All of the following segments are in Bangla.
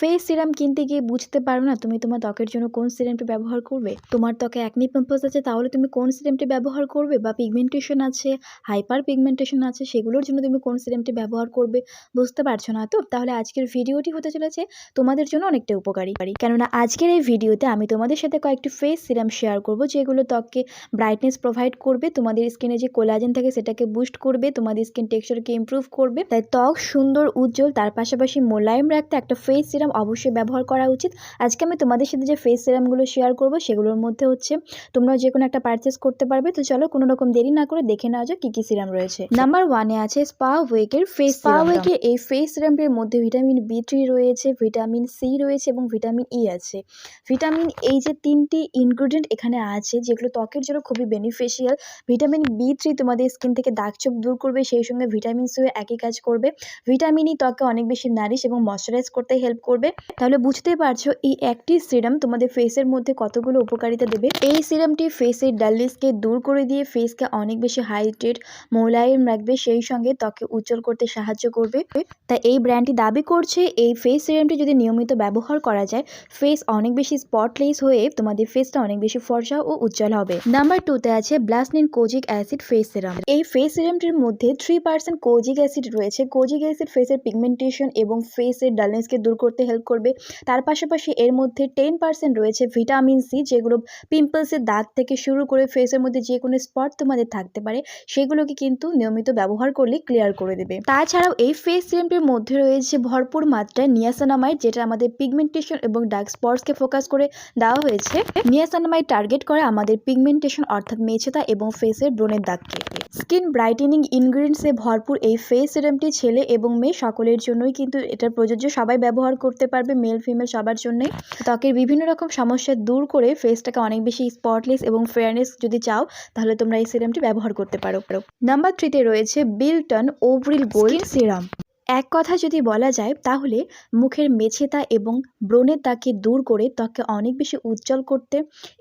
ফেস সিরাম কিনতে গিয়ে বুঝতে পারো না তুমি তোমার ত্বকের জন্য কোন সিরামটি ব্যবহার করবে। তোমার ত্বকে অ্যাকনি পিম্পলস আছে, তাহলে তুমি কোন সিরামটি ব্যবহার করবে বা পিগমেন্টেশন আছে হাইপার পিগমেন্টেশন আছে, সেগুলোর জন্য তুমি কোন সিরামটি ব্যবহার করবে, বুঝতে পারছ না তো? তাহলে আজকের ভিডিওটি হতে চলেছে তোমাদের জন্য অনেকটা উপকারী। কেননা আজকের এই ভিডিওতে আমি তোমাদের সাথে কয়েকটি ফেস সিরাম শেয়ার করব, যেগুলো ত্বককে ব্রাইটনেস প্রোভাইড করবে, তোমাদের স্কিনে যে কোলাজেন থাকে সেটাকে বুস্ট করবে, তোমাদের স্কিন টেক্সচারকে ইমপ্রুভ করবে। তাই ত্বক সুন্দর, উজ্জ্বল, তার পাশাপাশি মোলায়েম রাখতে একটা ফেস সিরাম অবশ্যই ব্যবহার করা উচিত। আজকে আমি তোমাদের সাথে যে ফেস সিরামগুলো শেয়ার করব সেগুলোর মধ্যে হচ্ছে তোমরা যে কোনো একটা পারচেস করতে পারবে। তো চলো কোনো রকম দেরি না করে দেখে নেওয়া যাক কী কী সিরাম রয়েছে। নাম্বার ওয়ানে আছে স্পা ওয়েকের ফেস স্পা ওয়েকের এই ফেস সিরামটির মধ্যে ভিটামিন বি থ্রি রয়েছে ভিটামিন সি রয়েছে এবং ভিটামিন ই আছে। ভিটামিন এই যে তিনটি ইনগ্রিডিয়েন্ট এখানে আছে যেগুলো ত্বকের জন্য খুবই বেনিফিশিয়াল ভিটামিন বি থ্রি তোমাদের স্কিন থেকে দাগছোপ দূর করবে সেই সঙ্গে ভিটামিন সিও একই কাজ করবে। ভিটামিন ই ত্বকে অনেক বেশি নারিশ এবং ময়শ্চারাইজ করতে হেল্প করবে। তাহলে বুঝতেই পারছ এই একটি সিরাম তোমাদের ফেসের মধ্যে কতগুলো উপকারিতা দেবে। এই সিরামটি ফেসের ডালনেসকে দূর করে দিয়ে ফেসকে অনেক বেশি হাইড্রেট মোলায়েম রাখবে, সেই সঙ্গে ত্বকে উজ্জ্বল করতে সাহায্য করবে। তাই এই ব্র্যান্ডটি দাবি করছে, এই ফেস সিরামটি যদি নিয়মিত ব্যবহার করা যায় ফেস অনেক বেশি স্পটলেস হয়ে তোমাদের ফেসটা অনেক বেশি ফর্সা ও উজ্জ্বল হবে। নাম্বার টুতে আছে ব্লাসনিন কোজিক অ্যাসিড ফেস সিরাম এই ফেস সিরামটির মধ্যে থ্রি পার্সেন্ট কোজিক অ্যাসিড রয়েছে। কোজিক অ্যাসিড ফেসের পিগমেন্টেশন এবং ফেসের ডালনেসকে দূর করতে হেল্প করবে। তার পাশাপাশি এর মধ্যে টেন পার্সেন্ট রয়েছে ভিটামিন সি যেগুলো পিম্পলসের দাগ থেকে শুরু করে ফেসের মধ্যে যে কোনো স্পট তোমাদের থাকতে পারে, সেগুলোকে কিন্তু নিয়মিত ব্যবহার করলে ক্লিয়ার করে দেবে। তাছাড়াও এই ফেস সিরামটির মধ্যে রয়েছে ভরপুর মাত্রায় নিয়াসানামাইড যেটা আমাদের পিগমেন্টেশন এবং ডার্ক স্পটসকে ফোকাস করে দেওয়া হয়েছে। নিয়াসানামাইড টার্গেট করে আমাদের পিগমেন্টেশন অর্থাৎ মেছেতা এবং ফেসের ব্রণের দাগকে স্কিন ব্রাইটেনিং ইনগ্রিডিয়েন্টসে ভরপুর এই ফেস সিরামটি ছেলে এবং মেয়ে সকলের জন্যই কিন্তু এটা প্রযোজ্য, সবাই ব্যবহার করতে পারবে মেল ফিমেল সবার জন্যই। ত্বকের বিভিন্ন রকম সমস্যা দূর করে ফেসটাকে অনেক বেশি স্পটলেস এবং ফেয়ারনেস যদি চাও, তাহলে তোমরা এই সিরামটি ব্যবহার করতে পারো। নাম্বার থ্রিতে রয়েছে বিল্টন ওভরিল গোল্ড সিরাম এক কথা যদি বলা যায়, তাহলে মুখের মেছেতা এবং ব্রণের দাগকে দূর করে ত্বককে অনেক বেশি উজ্জ্বল করতে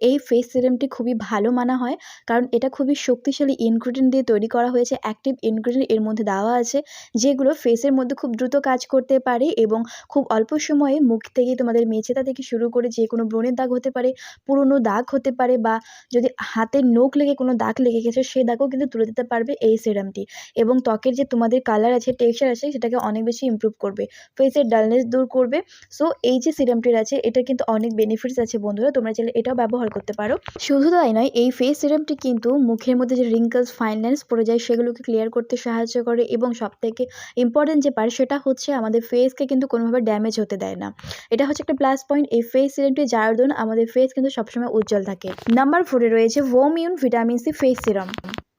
এই ফেস সিরামটি খুবই ভালো মানা হয়। কারণ এটা খুবই শক্তিশালী ইনগ্রিডিয়েন্ট দিয়ে তৈরি করা হয়েছে অ্যাক্টিভ ইনগ্রিডিয়েন্ট এর মধ্যে দেওয়া আছে, যেগুলো ফেসের মধ্যে খুব দ্রুত কাজ করতে পারে এবং খুব অল্প সময়ে মুখ থেকে তোমাদের মেছেতা থেকে শুরু করে যে কোনো ব্রণের দাগ হতে পারে, পুরনো দাগ হতে পারে বা যদি হাতের নখ লেগে কোনো দাগ লেগে গেছে সেই দাগও কিন্তু তুলে দিতে পারবে এই সিরামটি এবং ত্বকের যে তোমাদের কালার আছে টেক্সচার আছে, সেটাকে অনেক বেশি ইমপ্রুভ করবে। ফেসের ডালনেস দূর করবে। সো এই যে সিরামটির আছে, এটা কিন্তু অনেক বেনিফিটস আছে বন্ধুরা। তোমরা চাইলে এটাও ব্যবহার করতে পারো। শুধু তাই নয়, এই ফেস সিরামটি কিন্তু মুখের মধ্যে যে রিঙ্কলস ফাইন লাইন্স পড়ে যায়, সেগুলোকে ক্লিয়ার করতে সাহায্য করে এবং সবথেকে ইম্পর্টেন্ট যে পার্ট সেটা হচ্ছে আমাদের ফেসকে কিন্তু কোনোভাবে ড্যামেজ হতে দেয় না। এটা হচ্ছে একটা প্লাস পয়েন্ট এই ফেস সিরামটি যার জন্য আমাদের ফেস কিন্তু সবসময় উজ্জ্বল থাকে। নাম্বার ফোরে রয়েছে ভোমিউন vitamin C face serum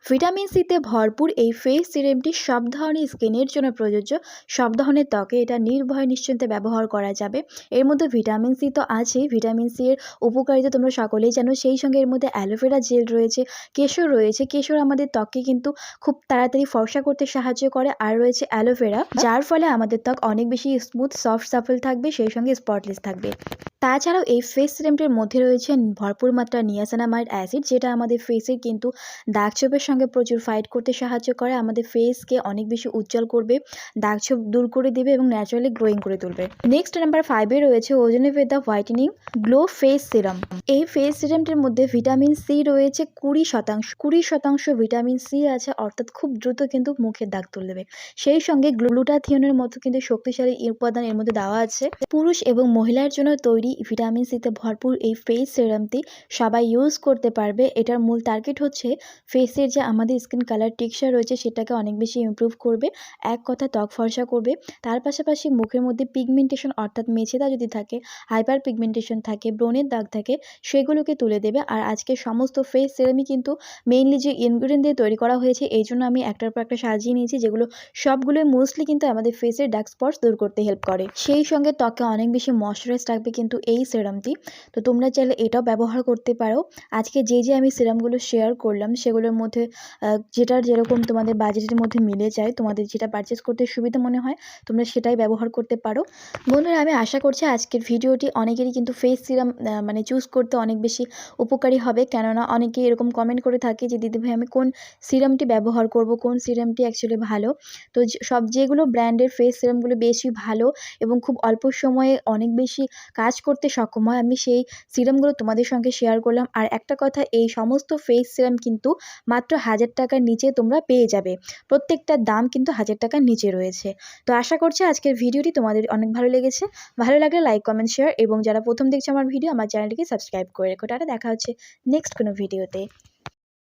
vitamin সিতে ভরপুর এই ফেস সিরামটি সব ধরনের স্কিনের জন্য প্রযোজ্য। সব ধরনের ত্বকে এটা নির্ভয় নিশ্চিন্তে ব্যবহার করা যাবে। এর মধ্যে ভিটামিন সি তো আছেই। ভিটামিন সি এর উপকারিতা তোমরা সকলেই জানো। সেই সঙ্গে এর মধ্যে অ্যালোভেরা জেল রয়েছে, কেশর রয়েছে। কেশর আমাদের ত্বককে কিন্তু খুব তাড়াতাড়ি ফর্সা করতে সাহায্য করে। আর রয়েছে অ্যালোভেরা যার ফলে আমাদের ত্বক অনেক বেশি স্মুথ সফট সাফল থাকবে, সেই সঙ্গে স্পটলেস থাকবে। তাছাড়াও এই ফেস সিরামটির মধ্যে রয়েছে ভরপুর মাত্রা নিয়াসানামাইড অ্যাসিড যেটা আমাদের ফেসের কিন্তু দাগছোপের সঙ্গে প্রচুর ফাইট করতে সাহায্য করে। আমাদের ফেসকে অনেক বেশি উজ্জ্বল করবে দাগছোপ দূর করে দেবে এবং ন্যাচারালি গ্রোয়িং করে তুলবে। নেক্সট নাম্বার ফাইভে রয়েছে ওজনেভেদা হোয়াইটেনিং গ্লো ফেস সিরাম এই ফেস সিরামটির মধ্যে ভিটামিন সি রয়েছে কুড়ি শতাংশ। কুড়ি শতাংশ ভিটামিন সি আছে, অর্থাৎ খুব দ্রুত কিন্তু মুখের দাগ তুলে দেবে। সেই সঙ্গে গ্লুটাথিয়নের মতো কিন্তু শক্তিশালী উপাদান এর মধ্যে দেওয়া আছে। পুরুষ এবং মহিলার জন্য তৈরি ভিটামিন সিতে ভরপুর এই ফেস সিরামটি সবাই ইউজ করতে পারবে। এটার মূল টার্গেট হচ্ছে ফেসের যে আমাদের স্কিন কালার টেক্সচার রয়েছে সেটাকে অনেক বেশি ইম্প্রুভ করবে, এক কথা ত্বক ফর্সা করবে। তার পাশাপাশি মুখের মধ্যে পিগমেন্টেশন অর্থাৎ মেছেদা যদি থাকে হাইপার পিগমেন্টেশন থাকে, ব্রণের দাগ থাকে, সেগুলোকে তুলে দেবে। আর আজকে সমস্ত ফেস সিরামই কিন্তু মেইনলি যে ইনগ্রিডিয়েন্ট দিয়ে তৈরি করা হয়েছে, এই জন্য আমি একটার পর একটা সাজিয়ে নিয়েছি, যেগুলো সবগুলোই মোস্টলি কিন্তু আমাদের ফেসের ডার্ক স্পটস দূর করতে হেল্প করে। সেই সঙ্গে ত্বকে অনেক বেশি ময়শ্চারাইজ রাখবে কিন্তু এই সিরামটি তো তোমরা চাইলে এটাও ব্যবহার করতে পারো। আজকে যে যে আমি সিরামগুলো শেয়ার করলাম, সেগুলোর মধ্যে যেটার যেরকম তোমাদের বাজেটের মধ্যে মিলে যায়, তোমাদের যেটা পারচেস করতে সুবিধা মনে হয়, তোমরা সেটাই ব্যবহার করতে পারো। বন্ধুরা, আমি আশা করছি আজকের ভিডিওটি অনেকেরই কিন্তু ফেস সিরাম মানে চুজ করতে অনেক বেশি উপকারী হবে। কেননা অনেকে এরকম কমেন্ট করে থাকে যে দিদিভাই আমি কোন সিরামটি ব্যবহার করব? কোন সিরামটি অ্যাকচুয়ালি ভালো? তো সব যেগুলো ব্র্যান্ডের ফেস সিরামগুলো বেশি ভালো এবং খুব অল্প সময়ে অনেক বেশি কাজ করতে সক্ষম হয়, আমি সেই সিরামগুলো তোমাদের সঙ্গে শেয়ার করলাম। আর একটা কথা, এই সমস্ত ফেস সিরাম কিন্তু মাত্র হাজার টাকার নিচে তোমরা পেয়ে যাবে। প্রত্যেকটার দাম কিন্তু হাজার টাকার নিচে রয়েছে। তো আশা করছি আজকের ভিডিওটি তোমাদের অনেক ভালো লেগেছে। ভালো লাগলে লাইক কমেন্ট শেয়ার এবং যারা প্রথম দেখছে আমার ভিডিও আমার চ্যানেলটিকে সাবস্ক্রাইব করে রেখো। তারা দেখা হচ্ছে নেক্সট কোনো ভিডিওতে